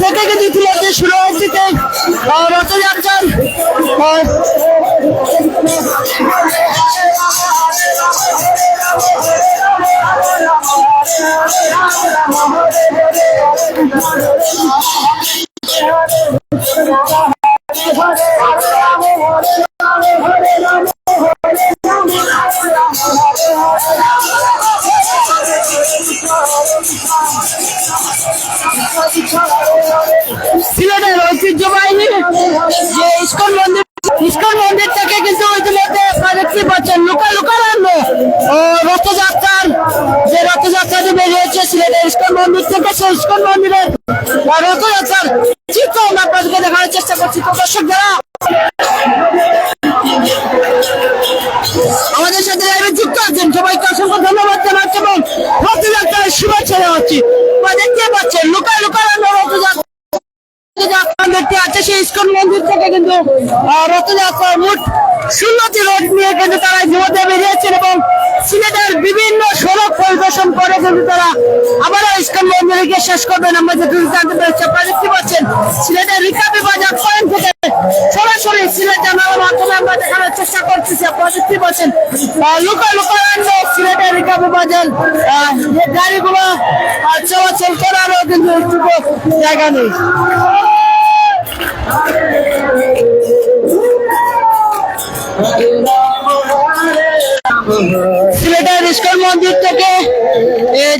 থেকে ইতিমধ্যে শুরু হয়েছে রথযাত্রার সিলেটের ঐতিহ্যবাহী যে ইস্কন মন্দির ইস্কন মন্দির থেকে কিন্তু ইতিমধ্যে আপনারা দেখতে পাচ্ছেন। লুকা লুকারান্ন ও, রথযাত্রার যে রথযাত্রাটি বেরিয়েছে সিলেটের ইস্কন মন্দির থেকে, সেই ইস্কন মন্দিরের রথযাত্রার চিত্র আমরা আপনাদেরকে দেখানোর চেষ্টা করছি। তো দর্শক যারা রথযাত্রার মোট ষোলোটি রোড নিয়ে কিন্তু তারা ইতিমধ্যে বেরিয়েছেন এবং সিলেটের বিভিন্ন সড়ক পরিদর্শন করে কিন্তু তারা আবারও ইস্কন মন্দিরে গিয়ে শেষ করবেন। আমরা যেটুকু জানতে পেরেছি আপনারা পাচ্ছেন সিলেটের রিকাবি বাজার পয়েন্ট থেকে সরাসরি সিলেট জানালার মাধ্যমে আমরা দেখানোর চেষ্টা করতেছি। আপনারা দেখতে পাচ্ছেন আহ, লুকা লুকারান্য সিলেটের রিকাবি বাজার যে গাড়িগুলো চলাচল করারও কিন্তু জায়গা নেই। সিলেটের ইস্কন মন্দির থেকে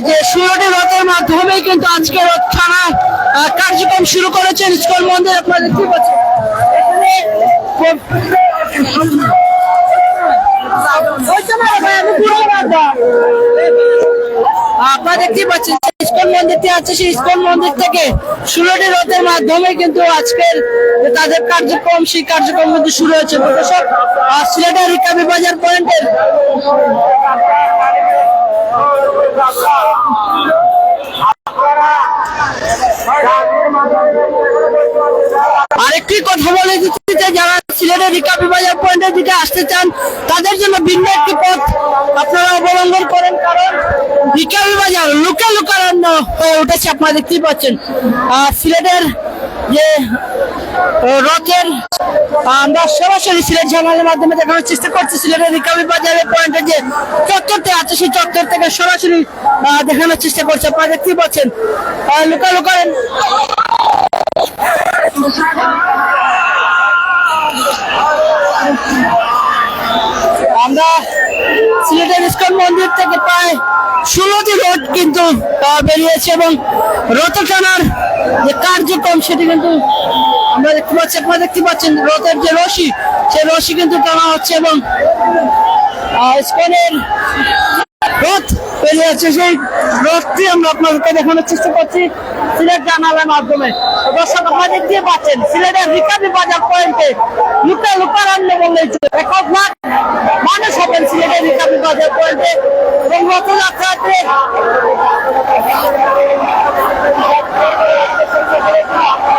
যে ষোলোটি রথের মাধ্যমে কিন্তু আজকে রথ টানা কার্যক্রম শুরু করেছেন ইস্কন মন্দির, আপনারা দেখতে পাচ্ছেন। আপনারা দেখতে পাচ্ছেন মন্দিরটি আছে সেই ইস্কন মন্দির থেকে ষোলোটি রথের মাধ্যমে কিন্তু আজকের তাদের কার্যক্রম সেই কার্যক্রম কিন্তু শুরু হয়েছে। আহ, সিলেটের রিকাবি বাজার পয়েন্টের সিলেটের রিকাবি বাজার পয়েন্টের দিকে আসতে চান তাদের জন্য ভিন্ন একটি পথ আপনারা অবলম্বন করেন কারণ রিকাবি বাজার লুকা লুকারণ্য হয়ে উঠেছে আপনারা দেখতেই পাচ্ছেন। সিলেটের যে রথের আমরা সরাসরি সিলেট চ্যানেলের মাধ্যমে দেখানোর চেষ্টা করছি সিলেটের রিকাবি বাজারের পয়েন্টে যে চত্বরটি আছে সেই চত্বর থেকে সরাসরি দেখানোর চেষ্টা করছে। আপনারা দেখতেই পাচ্ছেন আহ, লুকা লুকারেন আমরা সিলেটের ইস্কন মন্দির থেকে প্রায় ষোলোটি রোড কিন্তু বেরিয়েছে এবং রথ টানার যে কার্যক্রম সেটি কিন্তু আমরা দেখতে পাচ্ছি। আপনারা দেখতে পাচ্ছেন রথের যে রশি, সেই রশি কিন্তু টানা হচ্ছে এবং ইস্কনের রথ বেরিয়েছে সেই রথটি। আমরা আপনাদেরকে দেখানোর চেষ্টা করছি সিলেট জানালার মাধ্যমে। দর্শক, আপনারা দেখতে পাচ্ছেন, সিলেটের রিকাবি বাজার পয়েন্টে লুকা লুকারান্য বলে এক লাখ মানুষ হবেন সিলেটের রিকাবি বাজার পয়েন্টে। এবং রথযাত্রাতে আর